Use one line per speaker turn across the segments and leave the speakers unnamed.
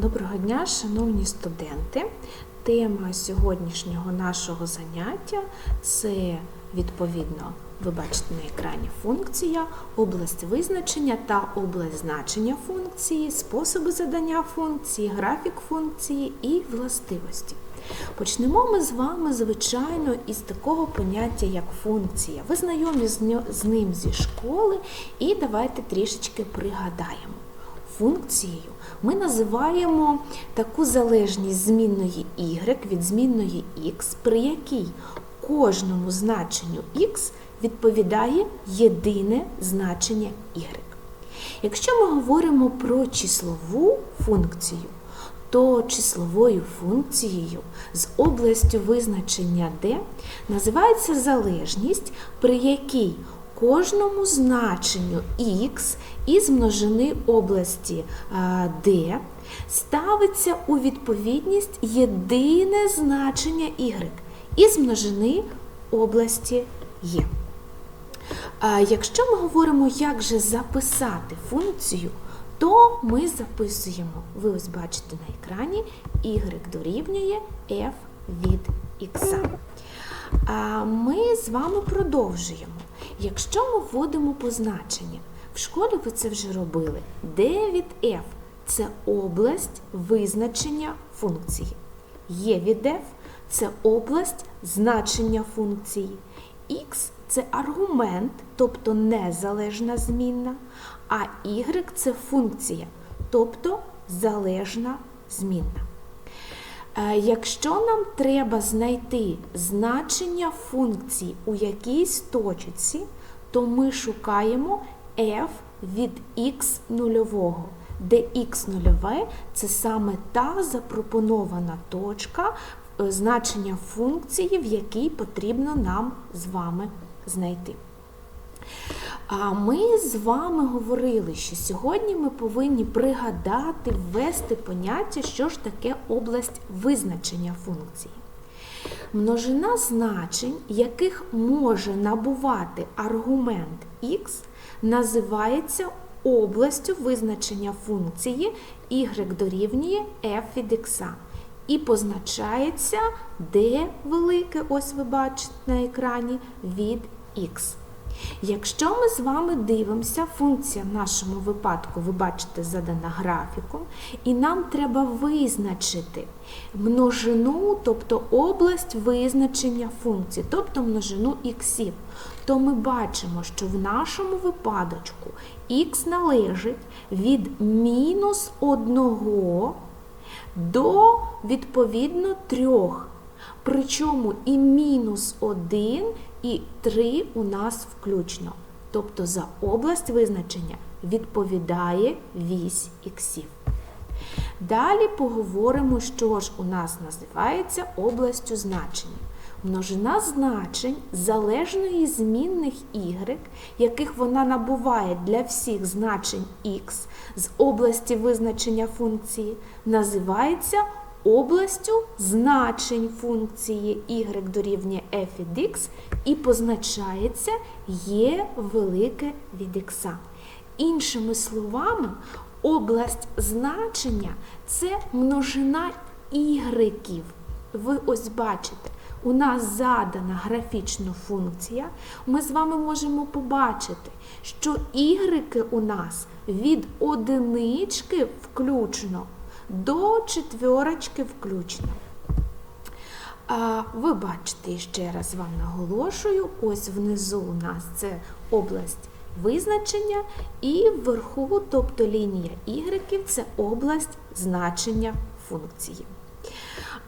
Доброго дня, шановні студенти. Тема сьогоднішнього нашого заняття це відповідно, ви бачите на екрані функція, область визначення та область значення функції, способи задання функції, графік функції і властивості. Почнемо ми з вами, звичайно, із такого поняття, як функція. Ви знайомі з ним зі школи, і давайте трішечки пригадаємо. Функцією ми називаємо таку залежність змінної y від змінної x, при якій кожному значенню x відповідає єдине значення y. Якщо ми говоримо про числову функцію, то числовою функцією з областю визначення d називається залежність, при якій кожному значенню x із множини області d ставиться у відповідність єдине значення y із множини області є. Якщо ми говоримо, як же записати функцію, то ми записуємо, ви ось бачите на екрані, y дорівнює f від x. Ми з вами продовжуємо. Якщо ми вводимо позначення, в школі ви це вже робили, d від f це область визначення функції. Є від f це область значення функції. X це аргумент, тобто незалежна змінна, а y це функція, тобто залежна змінна. Е, Якщо нам треба знайти значення функції у якійсь точці, то ми шукаємо f від x нульового, де x нульове це саме та запропонована точка е, значення функції, в якій потрібно нам з вами знайти. А ми з вами говорили, що сьогодні ми повинні пригадати, ввести поняття, що ж таке область визначення функції. Множина значень, яких може набувати аргумент x, називається областю визначення функції y дорівнює f від x. І позначається d велике, ось ви бачите на екрані, від x. Якщо ми з вами дивимося, функція в нашому випадку, ви бачите, задана графіком, і нам треба визначити множину, тобто область визначення функції, тобто множину іксів, то ми бачимо, що в нашому випадочку х належить від мінус 1 до відповідно 3. Причому і мінус 1, і 3 у нас включно. Тобто за область визначення відповідає вісь іксів. Далі поговоримо, що ж у нас називається областю значення. Множина значень залежної змінних y, яких вона набуває для всіх значень x з області визначення функції, називається областю значень функції y дорівнює f від x і позначається є велике від x. Іншими словами, область значення це множина ігреків. Ви ось бачите, у нас задана графічна функція. Ми з вами можемо побачити, що ігреки у нас від одинички включно до четверочки включно. А ви бачите, ще раз вам наголошую, ось внизу у нас це область визначення, і вверху, тобто лінія ігреків, це область значення функції.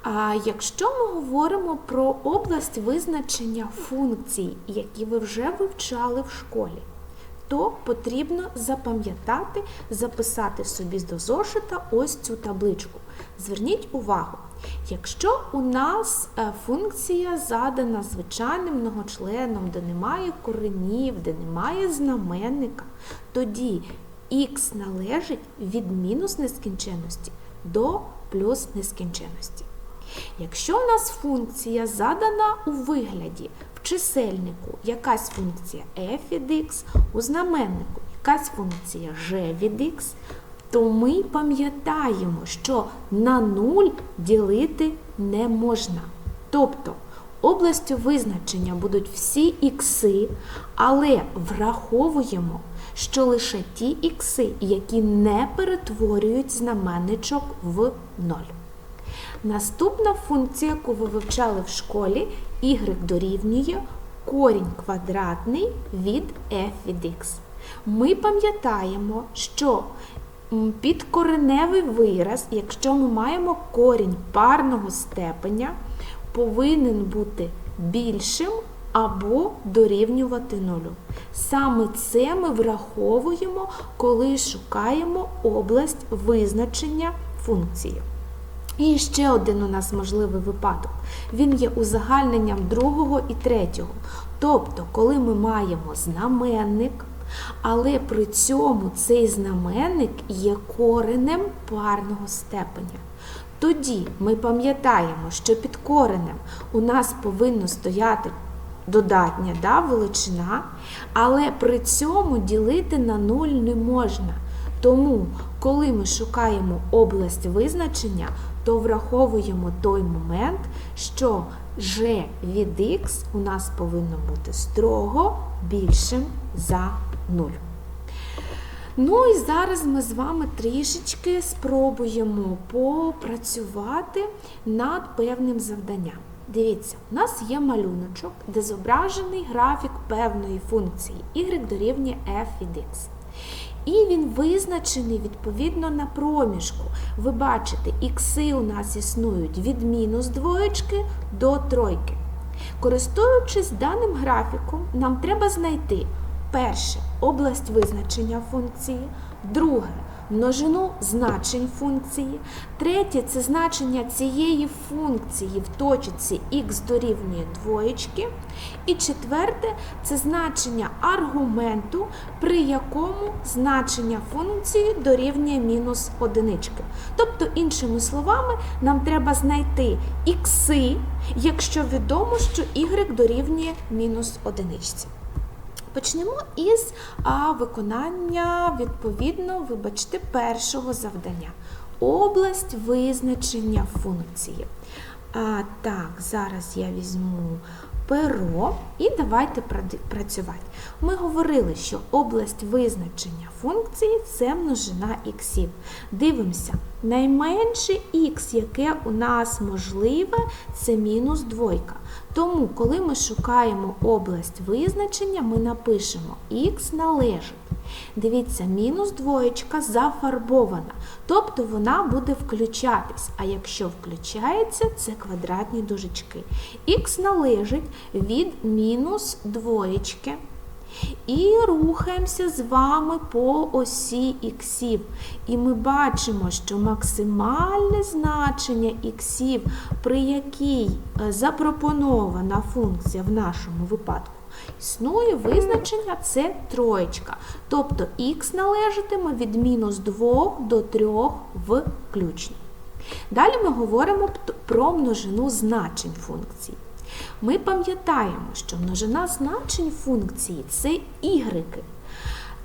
А якщо ми говоримо про область визначення функцій, які ви вже вивчали в школі, то потрібно запам'ятати, записати собі до зошита ось цю табличку. Зверніть увагу, якщо у нас е, функція задана звичайним многочленом, де немає коренів, де немає знаменника, тоді х належить від мінус нескінченності до плюс нескінченності. Якщо у нас функція задана у вигляді в чисельнику якась функція f від x, у знаменнику якась функція g від x, то ми пам'ятаємо, що на 0 ділити не можна. Тобто областю визначення будуть всі ікси, але враховуємо, що лише ті ікси, які не перетворюють знаменничок в 0. Наступна функція, яку ви вивчали в школі, y дорівнює корінь квадратний від f від x. Ми пам'ятаємо, що підкореневий вираз, якщо ми маємо корінь парного степеня, повинен бути більшим або дорівнювати нулю. Саме це ми враховуємо, коли шукаємо область визначення функції. І ще один у нас можливий випадок. Він є узагальненням другого і третього. Тобто, коли ми маємо знаменник, але при цьому цей знаменник є коренем парного степеня. Тоді ми пам'ятаємо, що під коренем у нас повинно стояти додатня да, величина, але при цьому ділити на 0 не можна. Тому, коли ми шукаємо область визначення, то враховуємо той момент, що g від x у нас повинно бути строго більшим за 0. Ну і зараз ми з вами трішечки спробуємо попрацювати над певним завданням. Дивіться, у нас є малюночок, де зображений графік певної функції y дорівнює f від x. І він визначений відповідно на проміжку. Ви бачите, ікси у нас існують від мінус двоєчки до тройки. Користуючись даним графіком, нам треба знайти перше область визначення функції, друге множину значень функції, третє це значення цієї функції в точці х дорівнює двоєчки. І четверте це значення аргументу, при якому значення функції дорівнює мінус одинички. Тобто, іншими словами, нам треба знайти ікси, якщо відомо, що y дорівнює мінус одиничці. Почнемо із виконання, відповідно, вибачте, першого завдання. Область визначення функції. А, Так, зараз я візьму перо і давайте працювати. Ми говорили, що область визначення функції це множина іксів. Дивимося, найменше х, яке у нас можливе, це мінус двойка. Тому, коли ми шукаємо область визначення, ми напишемо х належить. Дивіться, мінус двоєчка зафарбована, тобто вона буде включатись. А якщо включається, це квадратні дужечки. Х належить від мінус двоєчки. І рухаємося з вами по осі іксів. І ми бачимо, що максимальне значення іксів, при якій е, запропонована функція в нашому випадку, існує визначення це троєчка. Тобто х належатиме від мінус 2 до 3 включно. Далі ми говоримо про множину значень функцій. Ми пам'ятаємо, що множина значень функції це ігреки.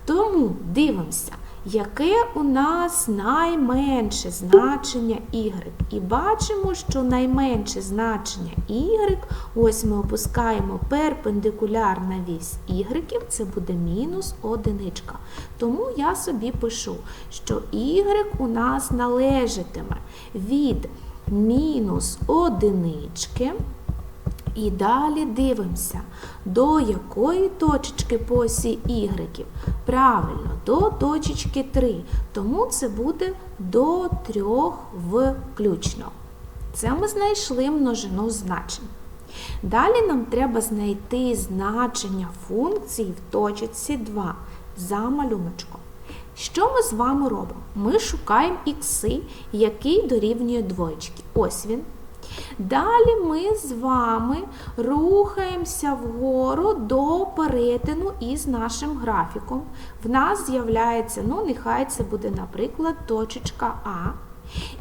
Тому дивимося, яке у нас найменше значення y. І бачимо, що найменше значення y, ось ми опускаємо перпендикуляр на вісь y, це буде мінус одиничка. Тому я собі пишу, що y у нас належатиме від мінус одинички. І далі дивимося, до якої точечки по осі Y. Правильно, до точечки 3. Тому це буде до 3 включно. Це ми знайшли множину значень. Далі нам треба знайти значення функції в точці 2 за малюночком. Що ми з вами робимо? Ми шукаємо ікси, який дорівнює двоєчки. Ось він. Далі ми з вами рухаємося вгору до перетину із нашим графіком. В нас з'являється, ну, нехай це буде, наприклад, точечка А.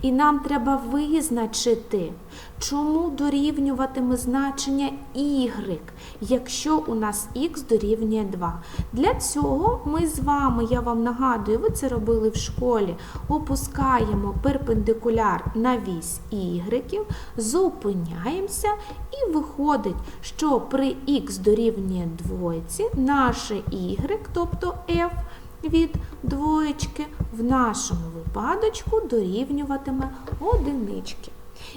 І нам треба визначити, чому дорівнюватиме значення y, якщо у нас х дорівнює 2. Для цього ми з вами, я вам нагадую, ви це робили в школі, опускаємо перпендикуляр на вісь y, зупиняємося і виходить, що при х дорівнює двойці, наше y, тобто f, від двоєчки в нашому випадочку дорівнюватиме одинички.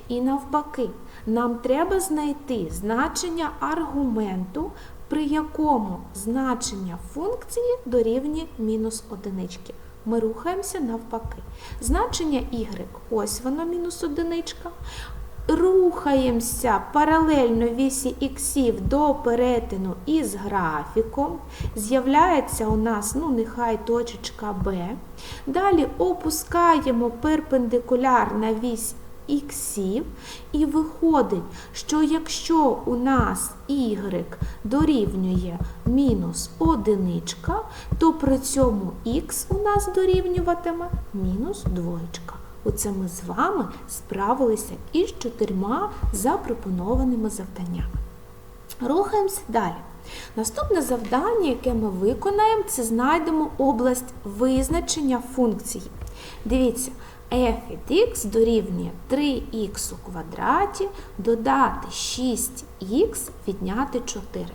І навпаки, нам треба знайти значення аргументу, при якому значення функції дорівнює мінус одинички. Ми рухаємося навпаки. Значення y, ось воно мінус одиничка. Рухаємося паралельно вісі іксів до перетину із графіком. З'являється у нас, ну, нехай точечка Б. Далі опускаємо перпендикуляр на вісь іксів. І виходить, що якщо у нас y дорівнює мінус одиничка, то при цьому х у нас дорівнюватиме мінус двоєчка. Оце ми з вами справилися із чотирма запропонованими завданнями. Рухаємося далі. Наступне завдання, яке ми виконаємо, це знайдемо область визначення функції. Дивіться, f від x дорівнює 3х у квадраті, додати 6х, відняти 4.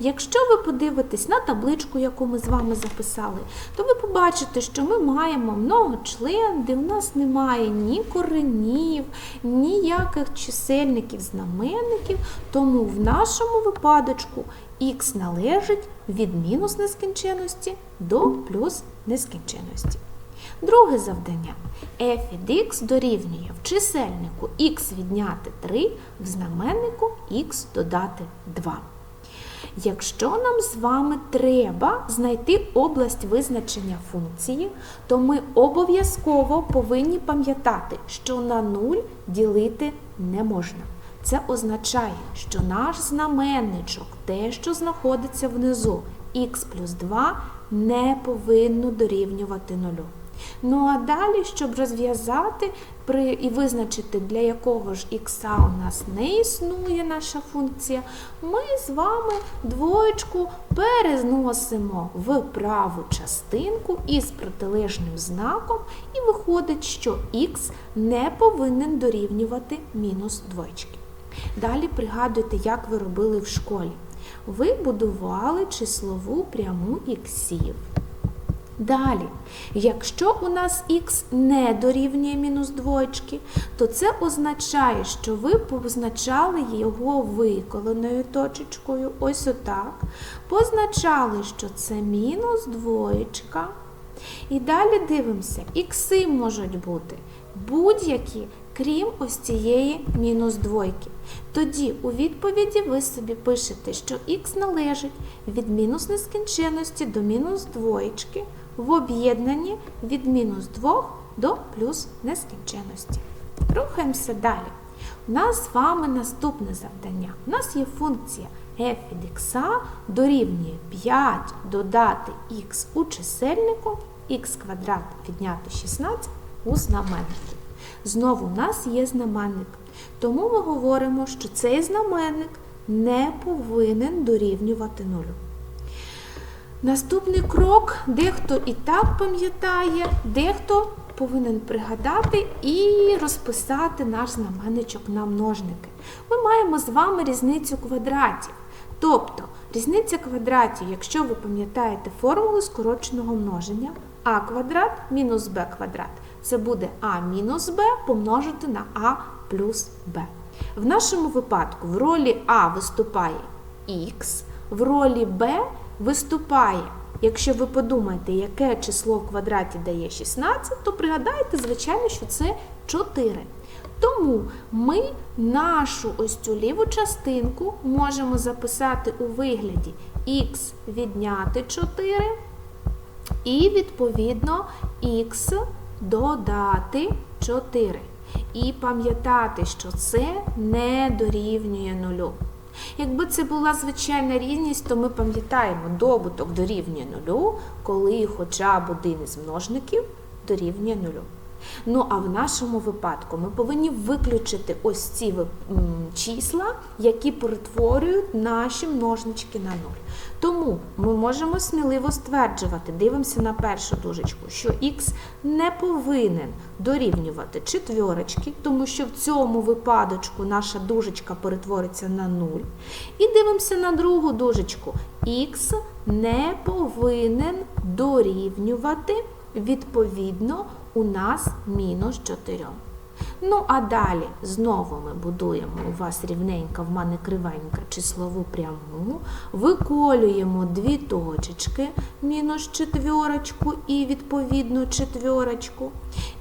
Якщо ви подивитесь на табличку, яку ми з вами записали, то ви побачите, що ми маємо многочлен, де в нас немає ні коренів, ніяких чисельників, знаменників, тому в нашому випадочку х належить від мінус нескінченності до плюс нескінченності. Друге завдання. f від x дорівнює в чисельнику х відняти 3, в знаменнику х додати 2. Якщо нам з вами треба знайти область визначення функції, то ми обов'язково повинні пам'ятати, що на 0 ділити не можна. Це означає, що наш знаменничок, те, що знаходиться внизу, х плюс 2, не повинно дорівнювати 0. Ну а далі, щоб розв'язати при, і визначити, для якого ж х у нас не існує наша функція, ми з вами двоєчку переносимо в праву частинку із протилежним знаком, і виходить, що х не повинен дорівнювати мінус двоєчки. Далі пригадуйте, як ви робили в школі. Ви будували числову пряму іксів. Далі, якщо у нас х не дорівнює мінус двоєчки, то це означає, що ви позначали його виколеною точечкою, ось отак. Позначали, що це мінус двоєчка. І далі дивимося, ікси можуть бути будь-які, крім ось цієї мінус двойки. Тоді у відповіді ви собі пишете, що х належить від мінус нескінченності до мінус двоєчки в об'єднанні від мінус 2 до плюс нескінченності. Рухаємося далі. У нас з вами наступне завдання. У нас є функція f від x дорівнює 5 додати х у чисельнику, х квадрат відняти 16 у знаменнику. Знову у нас є знаменник. Тому ми говоримо, що цей знаменник не повинен дорівнювати нулю. Наступний крок дехто і так пам'ятає, дехто повинен пригадати і розписати наш знаменничок на множники. Ми маємо з вами різницю квадратів. Тобто різниця квадратів, якщо ви пам'ятаєте формулу скороченого множення, а квадрат мінус b квадрат. Це буде а мінус b помножити на а плюс b. В нашому випадку в ролі А виступає х, в ролі Б виступає. Якщо ви подумаєте, яке число в квадраті дає 16, то пригадайте, звичайно, що це 4. Тому ми нашу ось цю ліву частинку можемо записати у вигляді х відняти 4 і, відповідно, х додати 4. І пам'ятати, що це не дорівнює нулю. Якби це була звичайна рівність, то ми пам'ятаємо, добуток дорівнює нулю, коли хоча б один із множників дорівнює нулю. Ну а в нашому випадку ми повинні виключити ось ці числа, які перетворюють наші множнички на 0. Тому ми можемо сміливо стверджувати, дивимося на першу дужечку, що х не повинен дорівнювати четвірочки, тому що в цьому випадочку наша дужечка перетвориться на 0. І дивимося на другу дужечку. х не повинен дорівнювати, відповідно, у нас мінус 4. Ну, а далі знову ми будуємо у вас рівненька, в мене кривенька числову пряму, виколюємо дві точечки, мінус четвірочку і відповідну четвірочку,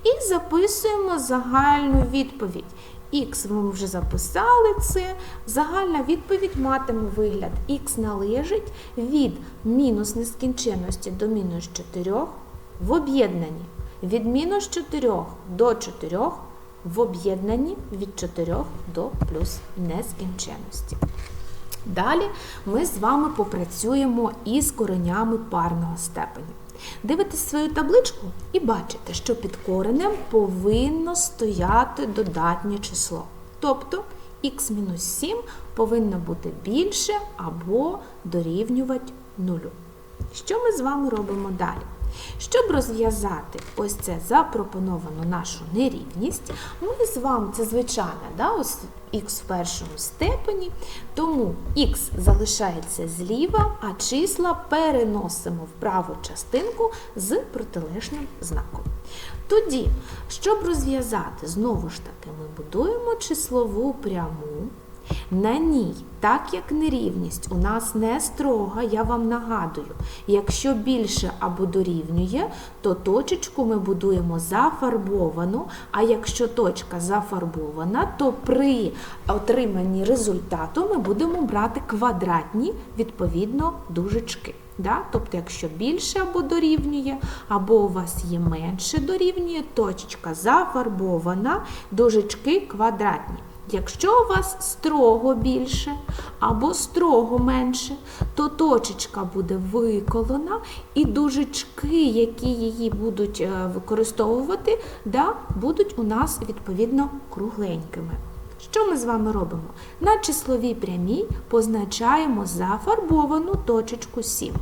і записуємо загальну відповідь. Х ми вже записали це. Загальна відповідь матиме вигляд. Х належить від мінус нескінченності до мінус 4 в об'єднанні. Від мінус 4 до 4 в об'єднанні від 4 до плюс нескінченності. Далі ми з вами попрацюємо із коренями парного степеня. Дивитесь свою табличку і бачите, що під коренем повинно стояти додатнє число. Тобто х-7 повинно бути більше або дорівнювати нулю. Що ми з вами робимо далі? Щоб розв'язати ось це запропоновану нашу нерівність, ми з вами, це звичайно, да, ось х в першому степені, тому х залишається зліва, а числа переносимо в праву частинку з протилежним знаком. Тоді, щоб розв'язати, знову ж таки, ми будуємо числову пряму. На ній, так як нерівність у нас не строга, я вам нагадую, якщо більше або дорівнює, то точечку ми будуємо зафарбовану, а якщо точка зафарбована, то при отриманні результату ми будемо брати квадратні, відповідно, дужечки. Да? Тобто, якщо більше або дорівнює, або у вас є менше дорівнює, точечка зафарбована, дужечки квадратні. Якщо у вас строго більше або строго менше, то точечка буде виколона, і дужечки, які її будуть е, використовувати, да, будуть у нас відповідно кругленькими. Що ми з вами робимо? На числовій прямій позначаємо зафарбовану точечку 7.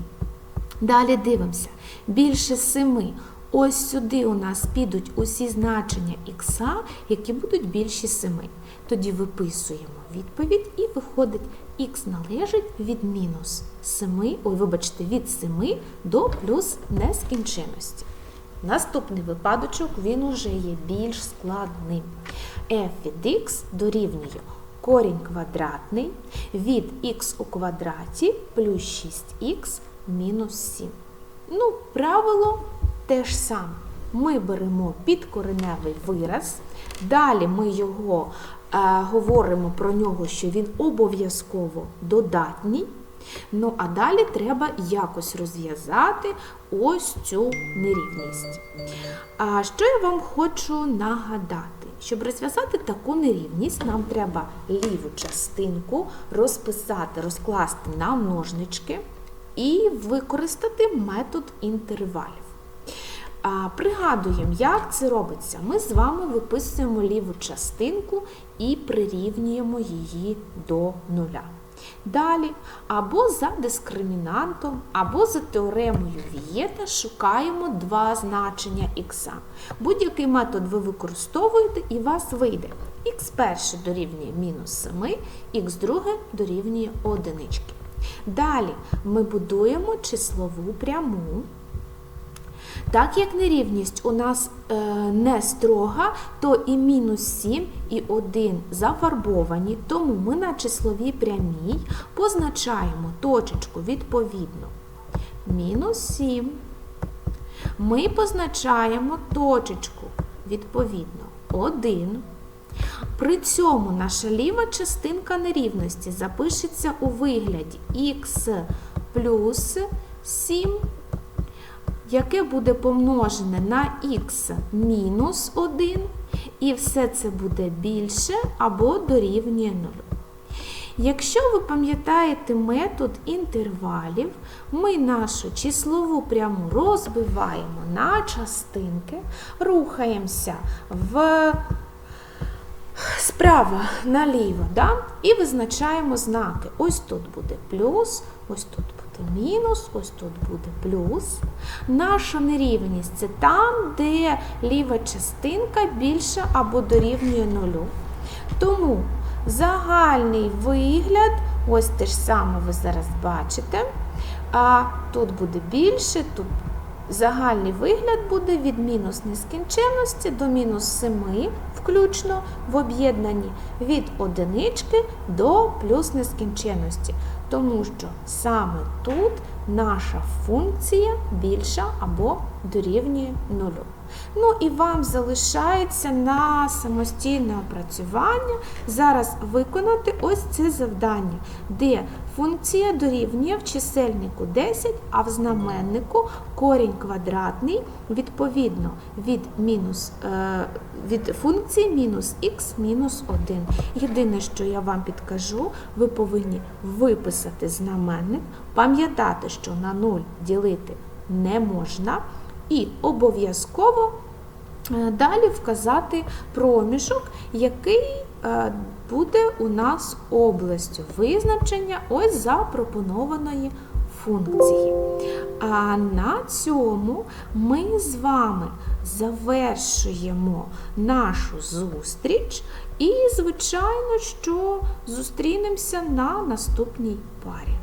Далі дивимося. Більше 7. Ось сюди у нас підуть усі значення х, які будуть більші 7. Тоді виписуємо відповідь і виходить х належить від мінус 7, ой, вибачте, від 7 до плюс нескінченності. Наступний випадочок, він уже є більш складним. f від x дорівнює корінь квадратний від х у квадраті плюс 6х мінус 7. Ну, правило те ж саме. Ми беремо підкореневий вираз, далі ми його е, говоримо про нього, що він обов'язково додатній. Ну, а далі треба якось розв'язати ось цю нерівність. А що я вам хочу нагадати? Щоб розв'язати таку нерівність, нам треба ліву частинку розписати, розкласти на множнички і використати метод інтервалів. Пригадуємо, як це робиться. Ми з вами виписуємо ліву частинку і прирівнюємо її до нуля. Далі, або за дискримінантом, або за теоремою Вієта шукаємо два значення х. Будь-який метод ви використовуєте і вас вийде. х перше дорівнює мінус 7, х друге дорівнює одинички. Далі ми будуємо числову пряму. Так як нерівність у нас е, не строга, то і мінус 7, і 1 зафарбовані, тому ми на числовій прямій позначаємо точечку відповідно. Мінус 7. Ми позначаємо точечку відповідно 1. При цьому наша ліва частинка нерівності запишеться у вигляді х плюс 7 яке буде помножене на х мінус 1, і все це буде більше або дорівнює 0. Якщо ви пам'ятаєте метод інтервалів, ми нашу числову пряму розбиваємо на частинки, рухаємося в справа наліво, да? і визначаємо знаки. Ось тут буде плюс, ось тут буде мінус, ось тут буде плюс. Наша нерівність це там, де ліва частинка більша або дорівнює нулю. Тому загальний вигляд, ось те ж саме ви зараз бачите. А тут буде більше, тут загальний вигляд буде від мінус нескінченності до мінус 7 включно в об'єднанні від одинички до плюс нескінченності. Тому що саме тут наша функція більша або дорівнює нулю. Ну і вам залишається на самостійне опрацювання зараз виконати ось це завдання, де функція дорівнює в чисельнику 10, а в знаменнику корінь квадратний відповідно від, мінус, е, від функції мінус х мінус 1. Єдине, що я вам підкажу, ви повинні виписати знаменник, пам'ятати, що на 0 ділити не можна. І обов'язково далі вказати проміжок, який е, буде у нас областю визначення ось запропонованої функції. А на цьому ми з вами завершуємо нашу зустріч і, звичайно, що зустрінемося на наступній парі.